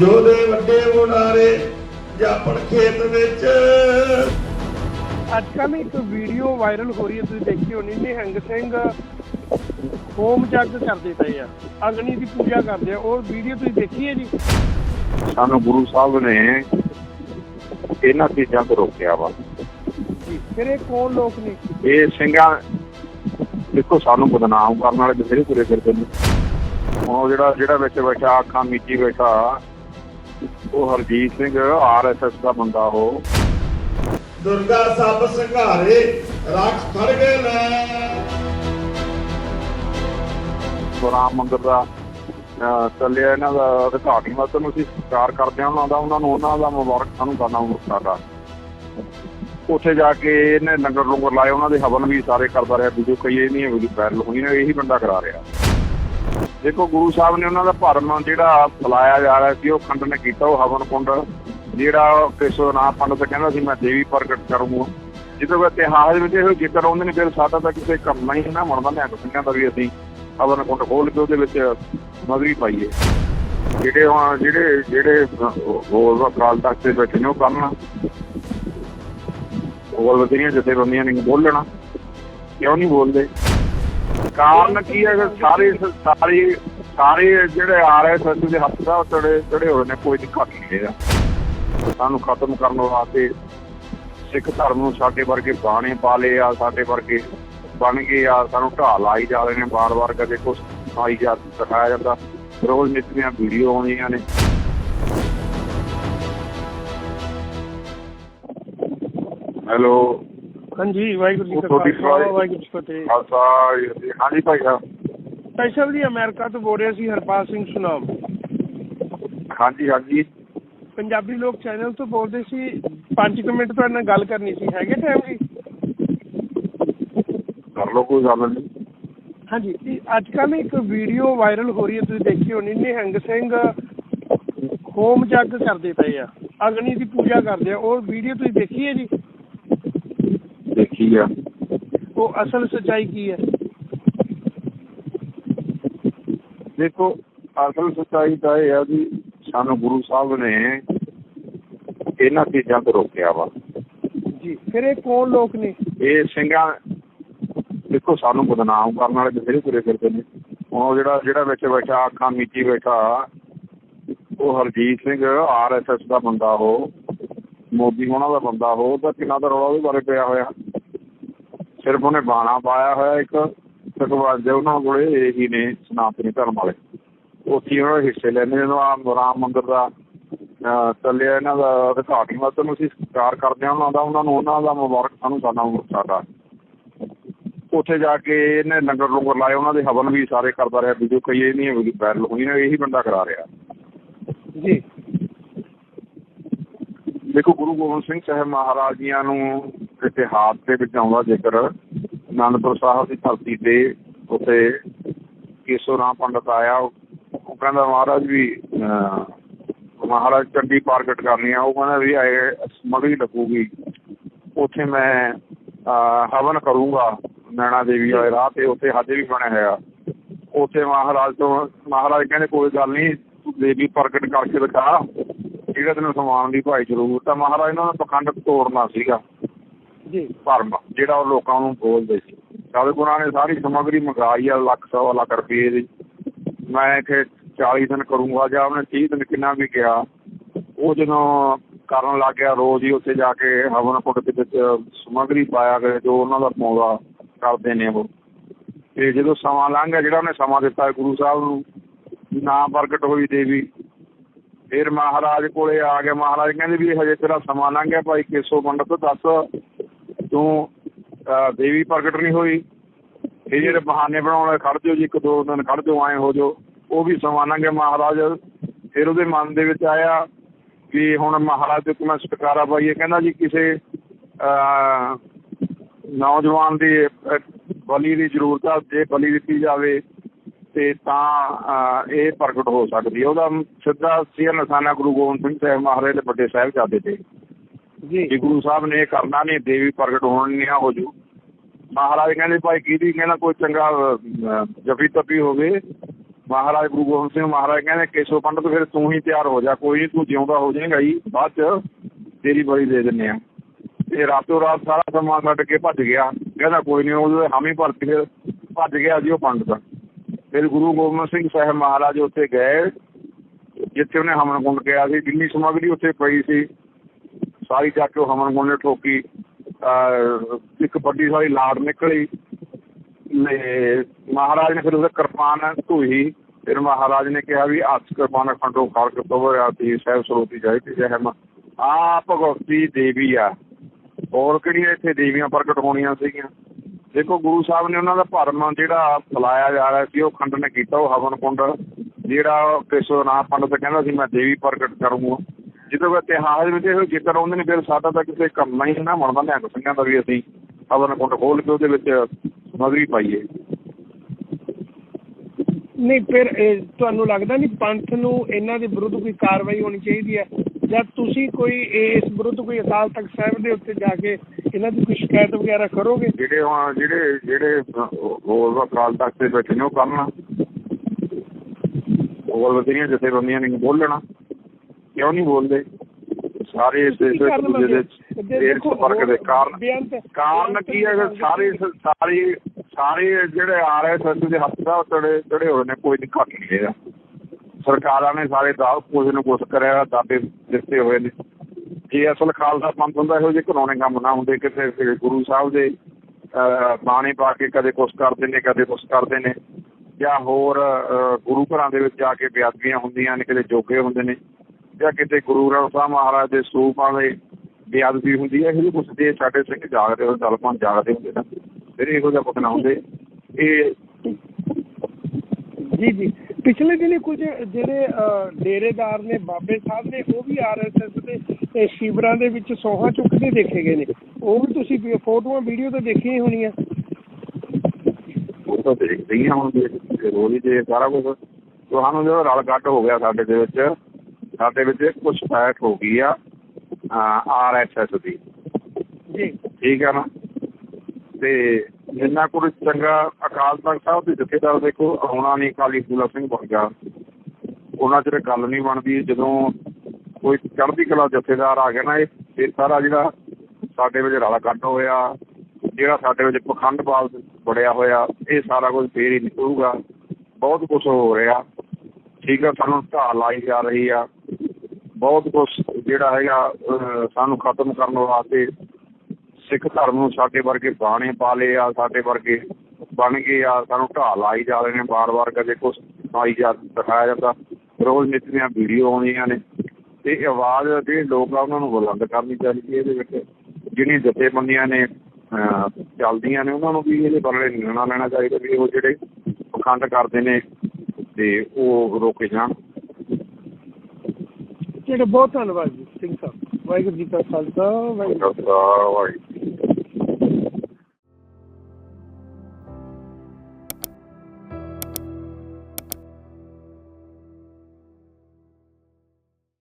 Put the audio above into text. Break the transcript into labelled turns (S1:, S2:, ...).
S1: ਜੋਦੇ ਵੱਡੇ ਬੁਢਾਰੇ ਜਾਪਣ ਖੇਤ ਵਿੱਚ।
S2: ਅੱਜ ਕੱਲ੍ਹ ਇੱਕ ਵੀਡੀਓ ਵਾਇਰਲ ਹੋ ਰਹੀ ਹੈ ਤੁਸੀਂ ਦੇਖੀ ਹੋਣੀ ਨਿਹੰਗ ਸਿੰਘ ਹੋਮ ਜੱਗ ਕਰਦੇ ਪਏ ਆ ਅਗਨੀ ਦੀ ਪੂਜਾ ਕਰਦੇ ਆ ਉਹ ਵੀਡੀਓ ਤੁਸੀਂ ਦੇਖੀ ਹੈ ਜੀ?
S3: ਸਾਨੂੰ ਗੁਰੂ ਸਾਹਿਬ ਨੇ ਇਹਨਾਂ ਚੀਜ਼ਾਂ ਤੋਂ ਰੋਕਿਆ ਵਾ।
S2: ਜੀ ਫਿਰ ਇਹ ਕੌਣ ਲੋਕ ਨੇ?
S3: ਇਹ ਸਿੰਘਾਂ ਦੇਖੋ ਸਾਨੂੰ ਬਦਨਾਮ ਕਰਨ ਵਾਲੇ ਬਥੇਰੇ ਤੁਰੇ ਫਿਰਦੇ ਨੇ। ਉਹ ਜਿਹੜਾ ਜਿਹੜਾ ਵਿੱਚ ਬੈਠਾ ਅੱਖਾਂ ਮੀਚੀ ਬੈਠਾ ਉਹ ਹਰਜੀਤ ਸਿੰਘ ਆਰਐਸਐਸ ਦਾ ਬੰਦਾ ਉਹ।
S1: ਦੁਰਗਾ ਸਭ ਸੰਘਾਰੇ ਰਾਖ ਫੜ ਗਏ ਲੈ
S3: ਰਾਮ ਮੰਦਿਰ ਦਾ ਚੱਲਿਆ ਇਹਨਾਂ ਦਾ ਵਾ ਤੁਹਾਨੂੰ ਅਸੀਂ ਸਤਿਕਾਰ ਕਰਦੇ ਹਾਂ ਉਹਨਾਂ ਦਾ ਉਹਨਾਂ ਨੂੰ ਉਹਨਾਂ ਦਾ ਮੁਬਾਰਕ ਸਾਨੂੰ ਕਰਨਾ ਮੁਕਤਾਦਾ ਉੱਥੇ ਜਾ ਕੇ ਇਹਨੇ ਲੰਗਰ ਲੰਗਰ ਲਾਏ ਉਹਨਾਂ ਦੇ ਹਵਨ ਵੀ ਸਾਰੇ ਕਰਦਾ ਰਿਹਾ ਵੀਡੀਓ ਕਈ ਇਹ ਨਹੀਂ ਵੀਡੀਓ ਵਾਇਰਲ ਹੋਈ ਨੇ ਇਹੀ ਬੰਦਾ ਕਰਾ ਰਿਹਾ। ਦੇਖੋ ਗੁਰੂ ਸਾਹਿਬ ਨੇ ਉਹਨਾਂ ਦਾ ਭਰਮ ਜਿਹੜਾ ਫਲਾਇਆ ਜਾ ਰਿਹਾ ਸੀ, ਉਹ ਖੰਡਨ ਕੀਤਾ, ਉਹ ਹਵਨ ਕੁੰਡ, ਜਿਹੜਾ ਕਿਸੋ ਨਾ ਪੰਡਤ ਕਹਿੰਦਾ ਸੀ, ਮੈਂ ਦੇਵੀ ਪ੍ਰਗਟ ਕਰੂੰਗਾ। ਜਦੋਂ ਇਤਿਹਾਸ ਵਿੱਚ ਇਹ ਜ਼ਿਕਰ ਆਉਂਦੇ ਨੇ, ਫਿਰ ਸਾਡਾ ਤਾਂ ਕਿਸੇ ਕਰਨਾ ਹੀ ਨਾ ਬਣਦਾ ਨਿਹੰਗ ਸਿੰਘਾਂ ਦਾ ਵੀ ਅਸੀਂ ਹਵਨ ਕੁੰਡ ਖੋਲ ਕੇ ਉਹਦੇ ਵਿੱਚ ਮਗਰੀ ਪਾਈਏ। ਜਿਹੜੇ ਜਿਹੜੇ ਜਿਹੜੇ ਹੋਰ ਅਕਾਲ ਤਖਤ ਤੇ ਬੈਠੇ ਨੇ, ਉਹ ਕਰਨ ਹੋਰ ਬਥੇਰੀਆਂ ਜਥੇਬੰਦੀਆਂ ਨੇ ਬੋਲਣਾ। ਕਿਉਂ ਨਹੀਂ ਬੋਲਦੇ? ਕਾਰਨ ਕੀ ਹੈ? ਸਾਰੇ ਸਾਰੇ ਸਾਰੇ ਜਿਹੜੇ ਆ ਰਹੇ ਸੱਚ ਦੇ ਹੱਥ ਦਾ ਚੜੇ ਚੜੇ ਹੋਏ ਨੇ, ਕੋਈ ਦਿੱਕਤ ਨਹੀਂ ਹੈਗਾ। ਸਾਨੂੰ ਖਤਮ ਕਰਨ ਵਾਸਤੇ ਸਿੱਖ ਧਰਮ ਨੂੰ ਸਾਡੇ ਵਰਗੇ ਬਾਣੇ ਪਾ ਆ, ਸਾਡੇ ਵਰਗੇ ਬਣ ਗਏ ਆ, ਸਾਨੂੰ ਢਾਹ ਲਾਈ ਜਾ ਰਹੇ ਨੇ ਬਾਰ-ਬਾਰ ਕਦੇ ਕੁਛ ਆਈ ਜਾ ਦਿਖਾਇਆ ਜਾਂਦਾ। ਰੋਜ਼ ਨਿੱਤ ਦੀਆਂ ਵੀਡੀਓ ਆਉਂਦੀਆਂ ਨੇ। ਹੈਲੋ।
S2: ਹਾਂਜੀ ਵਾਹਿਗੁਰੂ ਜੀ ਕਾ ਖਾਲਸਾ ਵਾਹਿਗੁਰੂ ਜੀ ਕੀ ਫਤਿਹ।
S3: ਖਾਲਸਾ ਹਾਂਜੀ ਭਾਈ ਸਾਹਿਬ।
S2: ਸਪੈਸ਼ਲ ਦੀ ਅਮਰੀਕਾ ਤੋਂ ਬੋਲ ਰਿਹਾ ਸੀ ਹਰਪਾਲ ਸਿੰਘ ਸੁਨਾਮ।
S3: ਹਾਂਜੀ ਹਾਂਜੀ।
S2: ਪੰਜਾਬੀ ਲੋਕ ਚੈਨਲ ਤੋਂ ਬੋਲਦੇ ਸੀ 5 ਮਿੰਟ ਤੁਹਾਡੇ ਨਾਲ ਗੱਲ ਕਰਨੀ ਸੀ। ਹੈਗੇ ਟਾਈਮ ਜੀ?
S3: ਕਰ ਲਓ ਕੋਈ ਗੱਲ ਨਹੀਂ।
S2: ਹਾਂਜੀ ਜੀ ਅੱਜ ਕੱਲ੍ਹ ਇੱਕ ਵੀਡੀਓ ਵਾਇਰਲ ਹੋ ਰਹੀ ਹੈ ਤੁਸੀਂ ਦੇਖੀ ਹੋਣੀ ਨਿਹੰਗ ਸਿੰਘ ਹੋਮ ਜੱਗ ਕਰਦੇ ਪਏ ਆ ਅਗਨੀ ਦੀ ਪੂਜਾ ਕਰਦੇ ਆ। ਉਹ ਵੀਡੀਓ ਤੁਸੀਂ ਦੇਖੀ ਹੈ ਜੀ?
S3: ਦੇਖੀ ਆ।
S2: ਉਹ ਅਸਲ ਸੱਚਾਈ ਕੀ ਹੈ?
S3: ਦੇਖੋ ਅਸਲ ਸੱਚਾਈ ਤਾਂ ਇਹ ਆ ਵੀ ਸਾਨੂੰ ਗੁਰੂ ਸਾਹਿਬ ਨੇ ਇਹਨਾਂ ਚੀਜ਼ਾਂ ਤੋਂ ਰੋਕਿਆ ਵਾ।
S2: ਜੀ ਫਿਰ ਇਹ ਕੌਣ ਲੋਕ ਨੇ?
S3: ਇਹ ਸਿੰਘਾਂ ਦੇਖੋ ਸਾਨੂੰ ਬਦਨਾਮ ਕਰਨ ਵਾਲੇ ਬਥੇਰੇ ਤੁਰੇ ਫਿਰਦੇ ਨੇ। ਉਹ ਜਿਹੜਾ ਜਿਹੜਾ ਵਿੱਚ ਬੈਠਾ ਅੱਖਾਂ ਮੀਚੀ ਬੈਠਾ ਉਹ ਹਰਜੀਤ ਸਿੰਘ ਆਰਐਸਐਸ ਦਾ ਬੰਦਾ ਉਹ ਮੋਦੀ ਹੋਣਾ ਦਾ ਬੰਦਾ ਉਹ ਤਾਂ ਕਿੰਨਾ ਦਾ ਰੌਲਾ ਉਹਦੇ ਬਾਰੇ ਪਿਆ ਹੋਇਆ। ਸਿਰਫ ਉਹਨੇ ਬਾਣਾ ਪਾਇਆ ਹੋਇਆ ਇੱਕ ਤਕਵਾਜ ਉਹਨਾਂ ਕੋਲੇ ਇਹੀ ਨੇ ਸਨਾਤਨੀ ਧਰਮ ਵਾਲੇ। ਉੱਥੇ ਉਹਨਾਂ ਦੇ ਹਿੱਸੇ ਲੈਂਦੇ ਜਦੋਂ ਆਹ ਰਾਮ ਮੰਦਿਰ ਦਾ ਚੱਲਿਆ ਇਹਨਾਂ ਦਾ ਉਦਘਾਟਨ ਵਾ ਅਸੀਂ ਸਤਿਕਾਰ ਕਰਦੇ ਹਾਂ ਉਹਨਾਂ ਦਾ, ਉਹਨਾਂ ਨੂੰ ਉਹਨਾਂ ਦਾ ਮੁਬਾਰਕ ਸਾਨੂੰ ਸਾਡਾ ਮੁਕਤਾਦਾ ਉੱਥੇ ਜਾ ਕੇ ਇਹਨੇ ਲੰਗਰ ਲੰਗਰ ਲਾਏ, ਉਹਨਾਂ ਦੇ ਹਵਨ ਵੀ ਸਾਰੇ ਕਰਦਾ ਰਿਹਾ ਵੀਡੀਓ ਕਈ ਇਹ ਨਹੀਂ ਵੀਡੀਓ ਵਾਇਰਲ ਹੋਈ ਨੇ ਇਹੀ ਬੰਦਾ ਕਰਾ ਰਿਹਾ।
S2: ਜੀ।
S3: ਦੇਖੋ ਗੁਰੂ ਗੋਬਿੰਦ ਸਿੰਘ ਸਾਹਿਬ ਮਹਾਰਾਜ ਜੀਆਂ ਨੂੰ ਇਤਿਹਾਸ ਦੇ ਵਿੱਚ ਆਉਂਦਾ ਜ਼ਿਕਰ, ਅਨੰਦਪੁਰ ਸਾਹਿਬ ਦੀ ਧਰਤੀ ਤੇ ਉੱਥੇ ਕੇਸੋ ਪੰਡਤ ਆਇਆ, ਉਹ ਕਹਿੰਦਾ ਮਹਾਰਾਜ ਵੀ ਮਹਾਰਾਜ ਚੰਡੀ ਪ੍ਰਗਟ ਕਰਨੀ ਆ, ਉਹ ਕਹਿੰਦਾ ਵੀ ਆਏ ਸਮਗਰੀ ਲੱਗੂਗੀ, ਉੱਥੇ ਮੈਂ ਹਵਨ ਕਰੂੰਗਾ, ਨੈਣਾ ਦੇਵੀ ਵਾਲੇ ਰਾਹ ਤੇ ਉੱਥੇ ਹਜੇ ਵੀ ਬਣਿਆ ਹੋਇਆ। ਉੱਥੇ ਮਹਾਰਾਜ ਤੋਂ, ਮਹਾਰਾਜ ਕਹਿੰਦੇ ਕੋਈ ਗੱਲ ਨਹੀਂ ਤੂੰ ਦੇਵੀ ਪ੍ਰਗਟ ਕਰਕੇ ਦਿਖਾ ਜਿਹੜਾ ਤੈਨੂੰ ਸਮਾਨ ਦੀ ਭਾਈ ਜ਼ਰੂਰ ਤਾਂ ਮਹਾਰਾਜ ਦਾ ਪਖੰਡ ਤੋੜਨਾ ਸੀਗਾ।
S2: ਜੀ।
S3: ਭਰਮ ਜਿਹੜਾ ਉਹ ਲੋਕਾਂ ਨੂੰ ਬੋਲਦੇ ਸੀ। ਜਦ ਗੁਰਾਂ ਨੇ ਸਾਰੀ ਸਮੱਗਰੀ ਮੰਗਾਈ ਆ ਲੱਖ ਸਵਾ ਲੱਖ ਰੁਪਏ ਦੀ। ਮੈਂ ਇੱਥੇ 40 ਦਿਨ ਕਰੂੰਗਾ ਜਾਂ ਉਹਨੇ 30 ਦਿਨ ਕਿੰਨਾ ਵੀ ਕਿਹਾ ਉਹ ਜਦੋਂ ਕਰਨ ਲੱਗ ਗਿਆ ਰੋਜ਼ ਹੀ ਉੱਥੇ ਜਾ ਕੇ ਹਵਨ ਕੁੰਡ ਦੇ ਵਿੱਚ ਸਮੱਗਰੀ ਪਾਇਆ ਗਏ ਜੋ ਉਹਨਾਂ ਦਾ ਪਾਉਂਦਾ ਕਰਦੇ ਨੇ ਉਹ। ਤੇ ਜਦੋਂ ਸਮਾਂ ਲੰਘ ਗਿਆ ਜਿਹੜਾ ਉਹਨੇ ਸਮਾਂ ਦਿੱਤਾ ਗੁਰੂ ਸਾਹਿਬ ਨੂੰ ਨਾ ਪ੍ਰਗਟ ਹੋਈ ਦੇਵੀ ਫਿਰ ਮਹਾਰਾਜ ਕੋਲੇ ਆ ਗਿਆ। ਮਹਾਰਾਜ ਕਹਿੰਦੇ ਵੀ ਹਜੇ ਤੇਰਾ ਸਮਾਂ ਲੰਘ ਗਿਆ ਭਾਈ ਕੇਸੋ ਪੰਡਤ ਦੱਸ। ਤੂੰ ਦੇਵੀ ਪ੍ਰਗਟ ਨਹੀਂ ਹੋਈ। ਇਹ ਜਿਹੜੇ ਬਹਾਨੇ ਬਣਾਉਣ ਖੜ ਜਾਓ ਜੀ ਇੱਕ ਦੋ ਦਿਨ ਖੜ ਜਾਓ ਐਂ ਹੋ ਜਾਓ। ਉਹ ਵੀ ਸਮਾਂ ਲੰਘ ਗਿਆ ਮਹਾਰਾਜ। ਫਿਰ ਉਹਦੇ ਮਨ ਦੇ ਵਿੱਚ ਆਇਆ ਵੀ ਹੁਣ ਮਹਾਰਾਜ ਦੇ ਮੈਂ ਛੁਟਕਾਰਾ ਪਾਈਏ ਕਹਿੰਦਾ ਜੀ ਕਿਸੇ ਅਹ, ਨੌਜਵਾਨ ਦੀ ਬਲੀ ਦੀ ਜ਼ਰੂਰਤ ਆ ਜੇ ਬਲੀ ਦਿੱਤੀ ਜਾਵੇ ਤੇ ਤਾਂ ਇਹ ਪ੍ਰਗਟ ਹੋ ਸਕਦੀ ਹੈ। ਉਹਦਾ ਸਿੱਧਾ ਸਿਰ ਨਿਸ਼ਾਨਾ ਗੁਰੂ ਗੋਬਿੰਦ ਸਿੰਘ ਸਾਹਿਬ ਮਹਾਰਾਜ ਦੇ ਵੱਡੇ ਸਾਹਿਬਜ਼ਾਦੇ ਤੇ।
S2: ਜੀ।
S3: ਜੇ ਗੁਰੂ ਸਾਹਿਬ ਨੇ ਇਹ ਕਰਨਾ ਨਹੀਂ ਦੇਵੀ ਪ੍ਰਗਟ ਹੋਣ ਨਹੀਂ ਹੋ ਜੂ। ਮਹਾਰਾਜ ਕਹਿੰਦੇ ਭਾਈ ਕਿਹਦੀ ਕਹਿੰਦਾ ਕੋਈ ਚੰਗਾ ਜਫੀ ਤਪੀ ਹੋਵੇ। ਮਹਾਰਾਜ ਗੁਰੂ ਗੋਬਿੰਦ ਸਿੰਘ ਮਹਾਰਾਜ ਕਹਿੰਦੇ ਕੇਸ਼ਵ ਪੰਡਤ ਫਿਰ ਤੂੰ ਹੀ ਤਿਆਰ ਹੋ ਜਾ। ਕੋਈ ਨਹੀਂ ਤੂੰ ਜਿਉਂਦਾ ਹੋ ਜਾਏਗਾ ਹੀ ਬਾਅਦ ਚ ਤੇਰੀ ਬਲੀ ਦੇ ਦਿੰਨੇ ਆ। ਤੇ ਰਾਤੋਂ ਰਾਤ ਸਾਰਾ ਸਮਾਂ ਛੱਡ ਕੇ ਭੱਜ ਗਿਆ। ਕਹਿੰਦਾ ਕੋਈ ਨਹੀਂ ਉਹਦੇ ਹਾਮੀ ਭਰਤੀ ਫਿਰ ਭੱਜ ਗਿਆ ਜੀ ਉਹ ਪੰਡਤ। ਫਿਰ ਗੁਰੂ ਗੋਬਿੰਦ ਸਿੰਘ ਸਾਹਿਬ ਮਹਾਰਾਜ ਉੱਥੇ ਗਏ, ਜਿੱਥੇ ਉਹਨੇ ਹਮਨ ਕੁੰਡ ਕਿਹਾ ਸੀ। ਜਿੰਨੀ ਸਮੱਗਰੀ ਉੱਥੇ ਪਈ ਸੀ, ਸਾਰੀ ਚੱਕ ਕੇ ਉਹ ਹਮਨ ਕੁੰਡ ਨੇ ਠੋਕੀ। ਇੱਕ ਵੱਡੀ ਸਾਰੀ ਲਾੜ ਨਿਕਲੀ ਮਹਾਰਾਜ ਨੇ ਫਿਰ ਉਹਦਾ ਕਿਰਪਾਨ ਧੋਈ। ਫਿਰ ਮਹਾਰਾਜ ਨੇ ਕਿਹਾ ਵੀ ਹੱਥ ਕਿਰਪਾਨ ਖੰਡੋ ਖੜਕ ਤੋਵਰ ਆਤੀ ਸਹਿਬ ਸਰੋਤੀ ਜਾਇ ਤੇ ਜਹਮ ਆ ਭਗਵਤੀ ਦੇਵੀ ਆ। ਹੋਰ ਕਿਹੜੀਆਂ ਇੱਥੇ ਦੇਵੀਆਂ ਪ੍ਰਗਟ ਹੋਣੀਆਂ ਸੀਗੀਆਂ? ਦੇਖੋ, ਗੁਰੂ ਸਾਹਿਬ ਨੇ ਉਹਨਾਂ ਦਾ ਭਰਮ ਜਿਹੜਾ ਫਲਾਇਆ ਜਾ ਰਿਹਾ ਸੀ, ਉਹ ਖੰਡਨ ਕੀਤਾ, ਉਹ ਹਵਨ ਕੁੰਡ, ਜਿਹੜਾ ਕਿਸੋ ਪੰਡਤ ਕਹਿੰਦਾ ਸੀ, ਮੈਂ ਦੇਵੀ ਪ੍ਰਗਟ ਕਰੂੰਗਾ। ਜਦੋਂ ਇਤਿਹਾਸ ਵਿੱਚ ਇਹ ਜ਼ਿਕਰ ਆਉਂਦੇ ਨੇ, ਫਿਰ ਸਾਡਾ ਤਾਂ ਕਿਸੇ ਕੰਮ ਹੀ ਨਾ ਬਣਦਾ ਨਿਹੰਗ ਸਿੰਘਾਂ ਦਾ ਵੀ ਅਸੀਂ ਹਵਨ ਕੁੰਡ ਖੋਲ ਕੇ ਉਹਦੇ ਵਿੱਚ ਸਮਗਰੀ ਪਾਈਏ।
S2: ਨਹੀਂ, ਫਿਰ ਤੁਹਾਨੂੰ ਲੱਗਦਾ ਨਹੀਂ ਪੰਥ ਨੂੰ ਇਹਨਾਂ ਦੇ ਵਿਰੁੱਧ ਕੋਈ ਕਾਰਵਾਈ ਹੋਣੀ ਚਾਹੀਦੀ ਹੈ? ਜਾਂ ਤੁਸੀਂ ਕੋਈ ਇਸ ਵਿਰੁੱਧ ਕੋਈ ਅਕਾਲ ਤਖਤ ਸਾਹਿਬ ਦੇ ਉੱਤੇ ਜਾ ਕੇ ਇਹਨਾਂ ਦੀ ਕੋਈ ਸ਼ਿਕਾਇਤ ਵਗੈਰਾ ਕਰੋਗੇ?
S3: ਜਿਹੜੇ ਹੁਣ ਜਿਹੜੇ ਜਿਹੜੇ ਹੋਰ ਅਕਾਲ ਤਖਤ ਦੇ ਬੈਠੇ ਨੇ ਉਹ ਕਰਨਾ। ਹੋਰ ਬਥੇਰੀਆਂ ਜਥੇਬੰਦੀਆਂ ਨੇ ਬੋਲਣਾ। ਕਿਉਂ ਨਹੀਂ ਬੋਲਦੇ? ਸਾਰੇ ਇਸ ਦੇ
S2: ਦੇਖੋ,
S3: ਫ਼ਰਕ ਦੇ ਕਾਰਨ
S2: ਤੇ-
S3: ਕਾਰਨ
S2: ਤੇ
S3: ਕੀ ਹੈ? ਕਿ ਸਾਰੇ ਸਾਰੇ ਸਾਰੇ ਜਿਹੜੇ ਆ ਰਹੇ ਸੱਚ ਦੇ ਹੱਥ ਦਾ ਤੜੇ ਤੜੇ ਹੋਏ ਨੇ ਕੋਈ ਨਹੀਂ ਘੱਟ ਨਹੀਂ ਹੈਗਾ ਸਰਕਾਰਾਂ ਨੇ ਸਾਰੇ ਦਾ ਕੁਝ ਨੂੰ ਕੁਛ ਕਰਿਆ ਦਾਦੇ ਦਿੱਤੇ ਹੋਏ ਨੇ। ਜੇ ਅਸਲ ਖਾਲਸਾ ਪੰਥ ਹੁੰਦਾ ਇਹੋ ਜਿਹੇ ਘਰੋਣੇ ਕੰਮ ਨਾ ਹੁੰਦੇ ਕਿਸੇ ਗੁਰੂ ਸਾਹਿਬ ਦੇ ਅਹ, ਪਾ ਕੇ ਕਦੇ ਕੁਛ ਕਰਦੇ ਨੇ ਕਦੇ ਕੁਛ ਕਰਦੇ ਨੇ। ਜਾਂ ਹੋਰ ਗੁਰੂ ਘਰਾਂ ਦੇ ਵਿੱਚ ਜਾ ਕੇ ਬੇਅਦਬੀਆਂ ਹੁੰਦੀਆਂ ਨੇ ਕਿਤੇ ਜੋਗੇ ਹੁੰਦੇ ਨੇ। ਜਾਂ ਕਿਤੇ ਗੁਰੂ ਗ੍ਰੰਥ ਸਾਹਿਬ ਮਹਾਰਾਜ ਦੇ ਸਰੂਪਾਂ ਦੇ ਬੇਅਦਬੀ ਹੁੰਦੀ ਹੈ ਇਹ ਕੁਛ ਦੇ ਸਾਡੇ ਸਿੰਘ ਜਾਗਦੇ ਹੋ ਦਲਪਾਂ ਜਾਗਦੇ ਹੁੰਦੇ ਨਾ ਫਿਰ ਇਹੋ ਜਿਹਾ ਕੁਛ ਨਾ ਹੁੰਦੇ। ਇਹ
S2: ਜੀ ਜੀ। ਪਿਛਲੇ ਦਿਨੀ ਕੁਝ ਜਿਹੜੇ ਡੇਰੇਦਾਰ ਨੇ ਬਾਬੇ ਸਾਹਿਬ ਨੇ ਉਹ ਵੀ ਆਰਐਸਐਸ ਦੇ ਸ਼ਿਵਰਾਂ ਦੇ ਵਿੱਚ ਸੋਹਾਂ ਚੁੱਕਦੇ ਦੇਖੇ ਗਏ ਨੇ। ਉਹ ਵੀ ਤੁਸੀਂ ਫੋਟੋਆਂ ਵੀਡੀਓ ਤੇ ਦੇਖੀਆਂ ਹੀ ਹੋਣੀਆਂ?
S3: ਉਹ ਤਾਂ ਦੇਖਦੇ ਹੀ ਆ ਹੁਣ ਹੀ ਦੇ ਸਾਰਾ ਕੁਝ ਤੁਹਾਨੂੰ ਜਦੋਂ ਰਲ ਕੱਟ ਹੋ ਗਿਆ ਸਾਡੇ ਦੇ ਵਿੱਚ ਸਾਡੇ ਵਿੱਚ ਕੁਝ ਫੈਟ ਹੋ ਗਈ ਆ ਆਰ ਐਸ ਐਸ ਦੀ।
S2: ਜੀ।
S3: ਠੀਕ ਹੈ ਨਾ? ਤੇ ਜਿੰਨਾ ਕੋਲ ਚੰਗਾ ਅਕਾਲ ਤਖਤ ਸਾਹਿਬ ਦੇ ਜਥੇਦਾਰ ਦੇਖੋ, ਆਉਣਾ ਨਹੀਂ ਕਾਲੀ ਫੂਲਾ ਸਿੰਘ ਬਣ ਗਿਆ। ਉਹਨਾਂ ਚਿਰ ਗੱਲ ਨਹੀਂ ਬਣਦੀ। ਜਦੋਂ ਕੋਈ ਚੜ੍ਹਦੀ ਕਲਾ ਜਥੇਦਾਰ ਆ ਗਿਆ ਨਾ, ਇਹ ਸਾਰਾ ਜਿਹੜਾ ਸਾਡੇ ਵਿੱਚ ਰਲ ਕੱਟ ਹੋਇਆ, ਜਿਹੜਾ ਸਾਡੇ ਵਿੱਚ ਪਖੰਡਵਾਦ ਬੜਿਆ ਹੋਇਆ, ਇਹ ਸਾਰਾ ਕੁਝ ਫੇਰ ਹੀ ਨਿਕਲੂਗਾ। ਬਹੁਤ ਕੁਝ ਹੋ ਰਿਹਾ। ਠੀਕ ਆ, ਸਾਨੂੰ ਢਾਹ ਲਾਈ ਜਾ ਰਹੀ ਆ। ਬਹੁਤ ਕੁਝ ਜਿਹੜਾ ਹੈਗਾ ਸਾਨੂੰ ਖਤਮ ਕਰਨ ਵਾਸਤੇ ਸਿੱਖ ਧਰਮ ਨੂੰ ਸਾਡੇ ਵਰਗੇ ਬਾਣੇ ਪਾ ਲਏ ਆ ਸਾਡੇ ਵਰਗੇ ਬਣ ਗਏ ਆ ਸਾਨੂੰ ਢਾਹ ਲਾਈ ਜਾ ਰਹੇ ਨੇ ਬਾਰ-ਬਾਰ ਕਦੇ ਕੁਛ ਆਈ ਜਾ ਦਿਖਾਇਆ ਜਾਂਦਾ। ਰੋਜ਼ ਨਿੱਤ ਦੀਆਂ ਵੀਡੀਓ ਆਉਂਦੀਆਂ ਨੇ ਤੇ ਆਵਾਜ਼ ਜਿਹੜੇ ਲੋਕ ਆ ਉਹਨਾਂ ਨੂੰ ਬੁਲੰਦ ਕਰਨੀ ਚਾਹੀਦੀ ਹੈ ਇਹਦੇ ਵਿੱਚ। ਜਿਹੜੀਆਂ ਜਥੇਬੰਦੀਆਂ ਨੇ ਚੱਲਦੀਆਂ ਨੇ ਉਹਨਾਂ ਨੂੰ ਵੀ ਇਹਦੇ ਬਾਰੇ ਨਿਰਣਾ ਲੈਣਾ ਚਾਹੀਦਾ ਵੀ ਉਹ ਜਿਹੜੇ ਪਖੰਡ ਕਰਦੇ ਨੇ ਤੇ ਉਹ ਰੋਕੇ ਜਾਣ।
S2: ਜਿਹੜੇ ਬਹੁਤ ਧੰਨਵਾਦ ਜੀ ਸਿੰਘ ਸਾਹਿਬ। ਵਾਹਿਗੁਰੂ ਜੀ ਕਾ ਖਾਲਸਾ ਵਾਹਿਗੁਰੂ
S3: ਵਾਹਿਗੁਰੂ